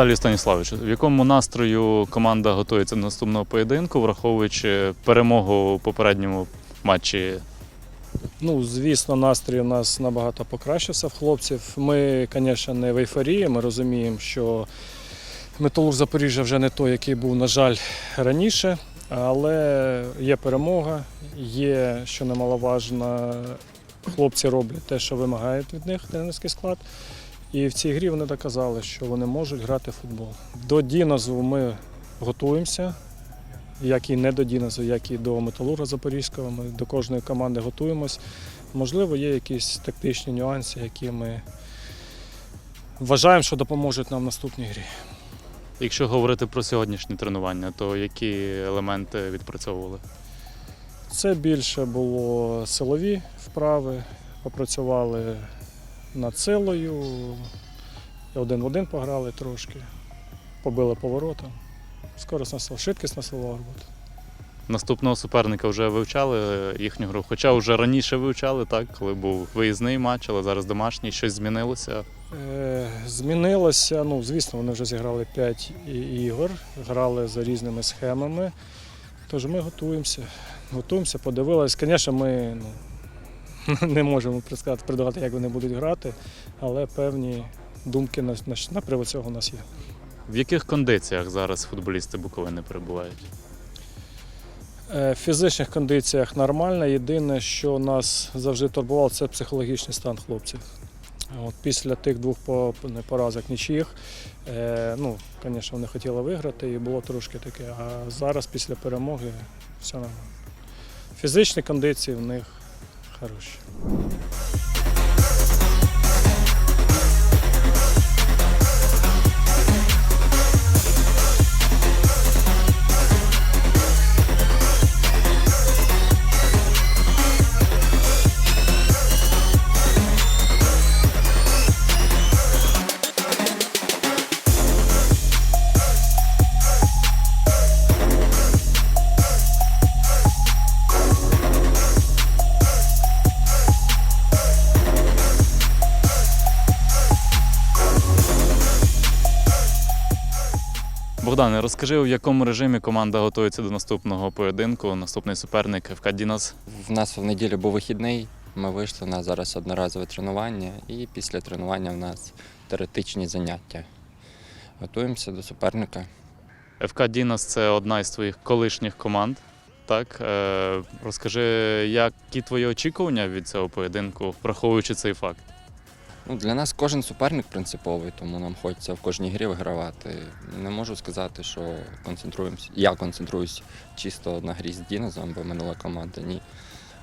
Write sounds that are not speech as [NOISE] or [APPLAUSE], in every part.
Віталій Станіславович, в якому настрою команда готується до наступного поєдинку, враховуючи перемогу у попередньому матчі? Ну, звісно, настрій у нас набагато покращився в хлопців. Ми, звісно, не в ейфорії. Ми розуміємо, що металург Запоріжжя вже не той, який був, на жаль, раніше. Але є перемога, є, що немаловажно, хлопці роблять те, що вимагають від них тренерський склад. І в цій грі вони доказали, що вони можуть грати в футбол. До Дінозу ми готуємося як і не до Дінозу, як і до Металурга Запорізького. Ми до кожної команди готуємось. Можливо, є якісь тактичні нюанси, які ми вважаємо, що допоможуть нам в наступній грі. Якщо говорити про сьогоднішнє тренування, то які елементи відпрацьовували? Це більше було силові вправи, попрацювали над силою, один в один пограли трошки, побили поворотом. Скоросна сила, швидкісна силова робота. Наступного суперника вже вивчали їхню гру. Хоча вже раніше вивчали, так, коли був виїзний матч, але зараз домашній, щось змінилося. Е, Змінилося, ну, звісно, вони вже зіграли 5 ігор, грали за різними схемами. Тож ми готуємося. Готуємося, подивилися. Звісно, ми ну, [LAUGHS] не можемо предугадати, як вони будуть грати, але певні думки на, на, на привод цього у нас є. В яких кондиціях зараз футболісти Буковини перебувають? Е, В фізичних кондиціях нормально. Єдине, що нас завжди турбувало, це психологічний стан хлопців. От після тих двох поразок нічиїх, е, ну, звісно, вони хотіли виграти і було трошки таке. А зараз після перемоги все нормально. Фізичні кондиції в них хороші. Богдане, розкажи, в якому режимі команда готується до наступного поєдинку, наступний суперник ФК Дінас. В нас в неділю був вихідний. Ми вийшли у нас зараз одноразове тренування, і після тренування в нас теоретичні заняття. Готуємося до суперника. ФК Дінас це одна із твоїх колишніх команд. Так, е, розкажи, які твої очікування від цього поєдинку, враховуючи цей факт? Ну, для нас кожен суперник принциповий, тому нам хочеться в кожній грі вигравати. Не можу сказати, що концентруємося. Я концентруюсь чисто на грі з Дінозом, бо минула команда. Ні.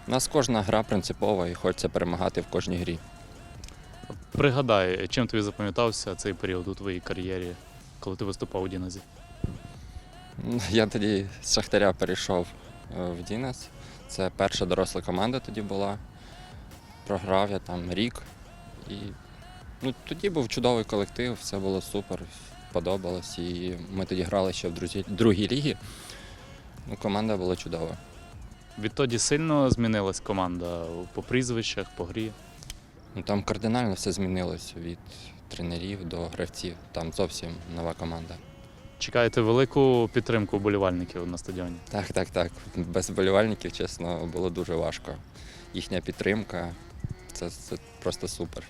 У нас кожна гра принципова і хочеться перемагати в кожній грі. Пригадай, чим тобі запам'ятався цей період у твоїй кар'єрі, коли ти виступав у Діназі? Ну, Я тоді з Шахтаря перейшов е, в Дінес. Це перша доросла команда тоді була. Програв я там рік. І ну, тоді був чудовий колектив, все було супер, подобалось. І ми тоді грали ще в друзі, другій лігі. Ну, команда була чудова. Відтоді сильно змінилась команда по прізвищах, по грі. Ну, там кардинально все змінилось від тренерів до гравців. Там зовсім нова команда. Чекаєте велику підтримку вболівальників на стадіоні. Так, так, так. Без вболівальників, чесно, було дуже важко. Їхня підтримка це, це просто супер.